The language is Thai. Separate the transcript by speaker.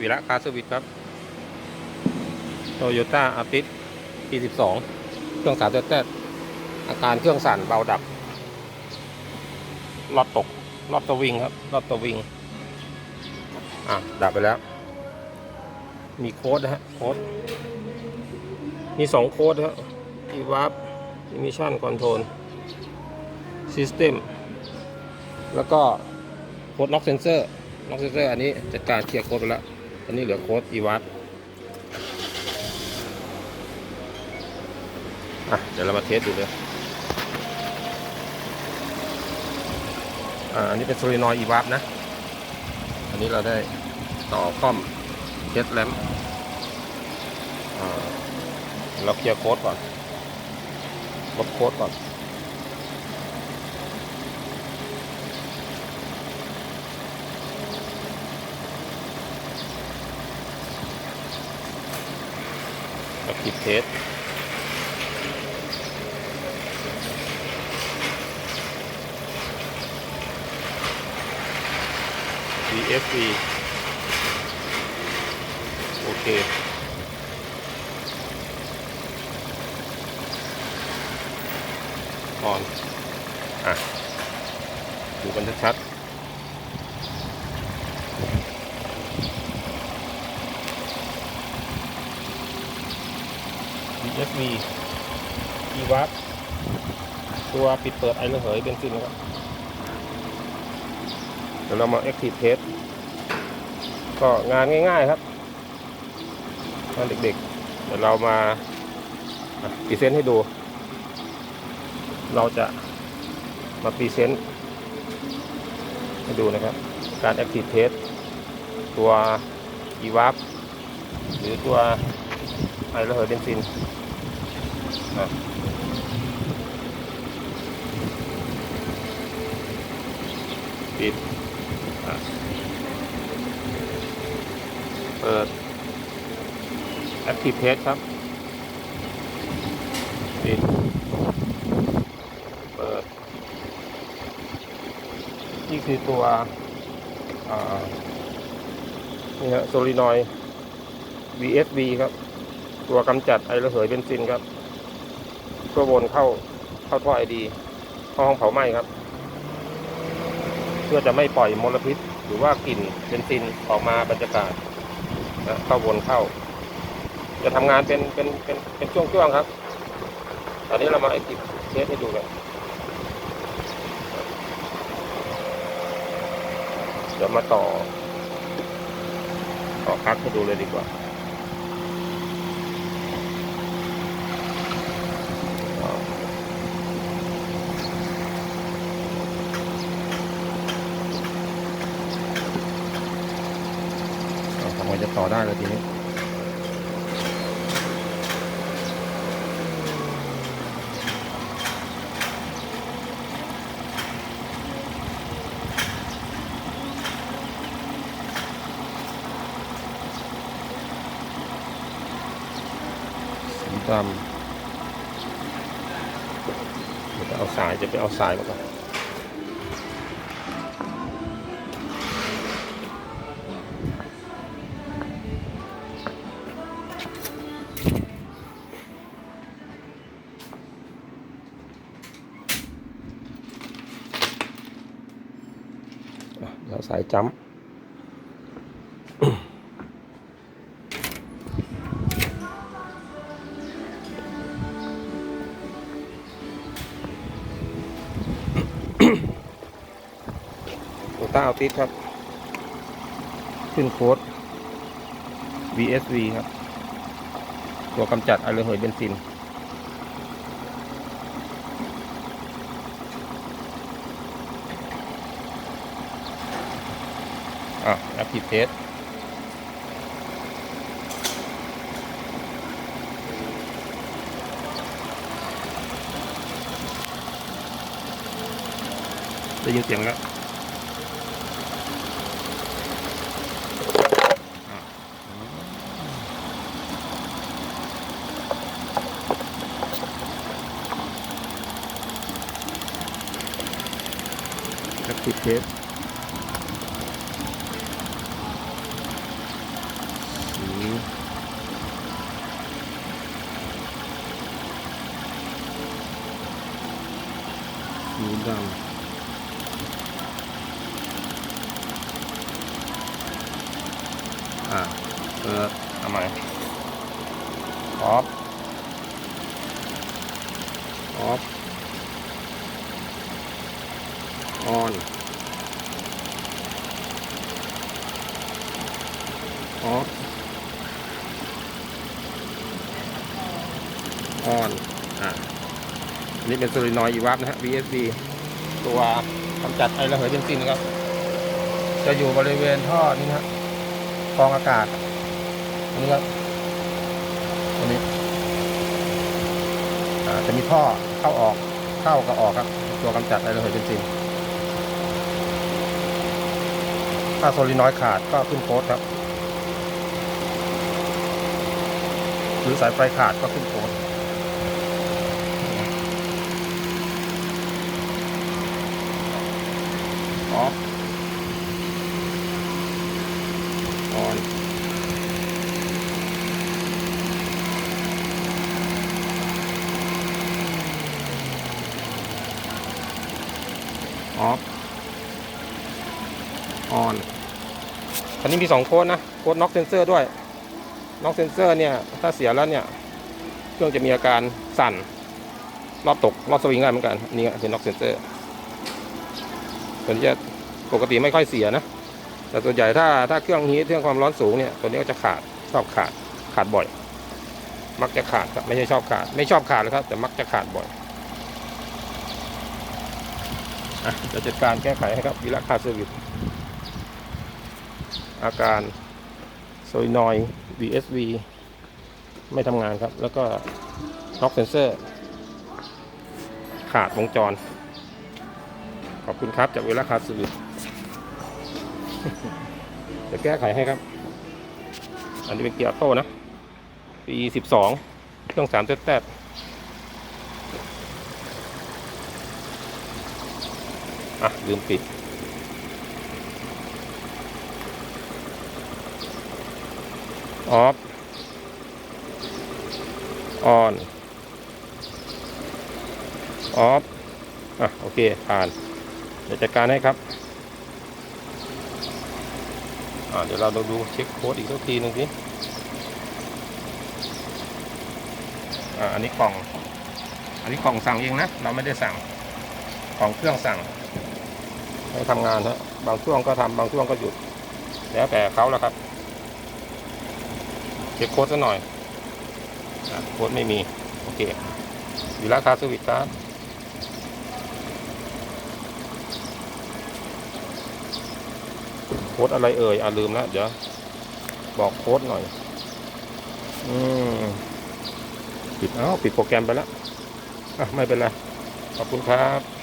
Speaker 1: วีระคาสวิตครับโตโยต้าอาร์ติส P12 เครื่องสามแต้อาการเครื่องสั่นเบาดับรอบตกรอบตัววิงครับรอบตัววิงอะดับไปแล้ว มีโค้ดนะฮะโค้ดมีสองโค้ดครับ e v a p emission control system แล้วก็โค้ด lock sensor lock sensor อันนี้จัดการเคลียร์โค้ดไปแล้ว อันนี้เหลือโค้ด e v a p อะ เดี๋ยวเรามาเทสดูเลย อ่า อันนี้เป็นโซลินอยอีวาร์นะ อันนี้เราได้ต่อคอมเทสแลมอ่าเราเคลียร์โค้ดก่อน ลบโค้ดก่อน เราปิดเทส VFV โอเคออน อะ ดูกันชัด ๆ VFV อีวับตัวปิดเปิดไอระเหยเบนซินนะครับ เดี๋ยวเรามา Active Test ก็งานง่ายๆครับงานเด็กๆ เดี๋ยวเรามาพรีเซนให้ดู เราจะมาพรีเซนให้ดูนะครับ การ Active Test ตัว e v a p หรือตัว ไอระเหยเบนซินอะปิดเปิด Active Test ครับปิดเปิด นี่คือตัวนี่ฮะโซลินอย VSB ครับ ตัวกำจัดไอระเหยเบนซินครับเพื่อวนเข้าเข้าท่อไอดีเข้าห้องเผาไหม้ครับ เพื่อจะไม่ปล่อยมลพิษ หรือว่ากลิ่นเบนซินออกมาบรรยากาศนะเข้าวนเข้า จะทำงานเป็นเป็นเป็นเป็นช่วงๆครับ ตอนนี้เรามาไอติดเทสให้ดูกันเดี๋ยวมาต่อต่อพักให้ดูเลยดีกว่า เอาทำไง จะต่อได้เลยทีนี้สีดำเดี๋ยวจะเอาสายจะไปเอาสายมาก่อน เดี๋ยวสายจัมตต้าเอาติสครับ ขึ้นโค้ด VSV ครับ ตัวกำจัดไอระเหยเบนซิน อะแอปพลิเคชได้ยินเสียงแล้วอะแอปพลิเคช ดำอ่าเปิดทำไมออฟออฟออนออฟออนอ่าอันนี้เป็นโซลินอยด์อีวับนะฮะ VSB ตัวกำจัดไอระเหยเบนซินนะครับ จะอยู่บริเวณท่อนี้นะฮะกรองอากาศอันนี้ครับอันนี้จะมีท่อเข้าออกเข้ากับออกครับ ตัวกำจัดไอระเหยเบนซินถ้าโซลินอยด์ขาดก็ขึ้นโค้ดครับ หรือสายไฟขาดก็ขึ้นโค้ด ออฟออนออฟออนคันนี้มีสองโค้ดนะ โค้ดน็อกเซนเซอร์ด้วย น็อกเซนเซอร์เนี่ย ถ้าเสียแล้วเนี่ย เครื่องจะมีอาการสั่น รอบตก รอบสวิงได้เหมือนกัน นี่เป็นน็อกเซนเซอร์ ตัวนี้จะปกติไม่ค่อยเสียนะ แต่ส่วใหญ่ถ้าถ้าเครื่องฮีทเครื่องความร้อนสูงเนี่ยตัวนี้ก็จะขาดชอบขาดขาดบ่อย มักจะขาดครับไม่ใช่ชอบขาด ไม่ชอบขาดเลยครับ แต่มักจะขาดบ่อยอะจะจัดการแก้ไขให้ครับวิลาคาเซอร์วิสอาการโซยนอย VSV ไม่ทำงานครับ แล้วก็น็อกเซนเซอร์ ขาดวงจร ขอบคุณครับจากเวลาคาสือจะแก้ไขให้ครับ อันนี้เป็นเกียร์โต้นะ ปีสิบสองเครื่องสามเจ็ดแปดอะ ลืมปิดออฟออนออฟอะ โอเค ผ่าน เดี๋ยวจัดการให้ครับเดี๋ยวเราดูเช็คโค้ดอีกสักทีหนึ่งสิอันนี้กล่อง อันนี้กล่องสั่งเองนะ เราไม่ได้สั่ง ของเครื่องสั่ง ให้ทำงานฮะบางช่วงก็ทำบางช่วงก็หยุด แล้วแต่เขาแล้วครับ เช็คโค้ดซะหน่อยอโค้ดไม่มี โอเค อยู่ราคาสวิตครับ ค้ดอะไรเอ่ยอ่าลืมแล้วเดี๋ยวบอกโค้ดหน่อย อืมปิดเอ้าปิดโปรแกรมไปแล้วอะไม่เป็นไร ขอบคุณครับ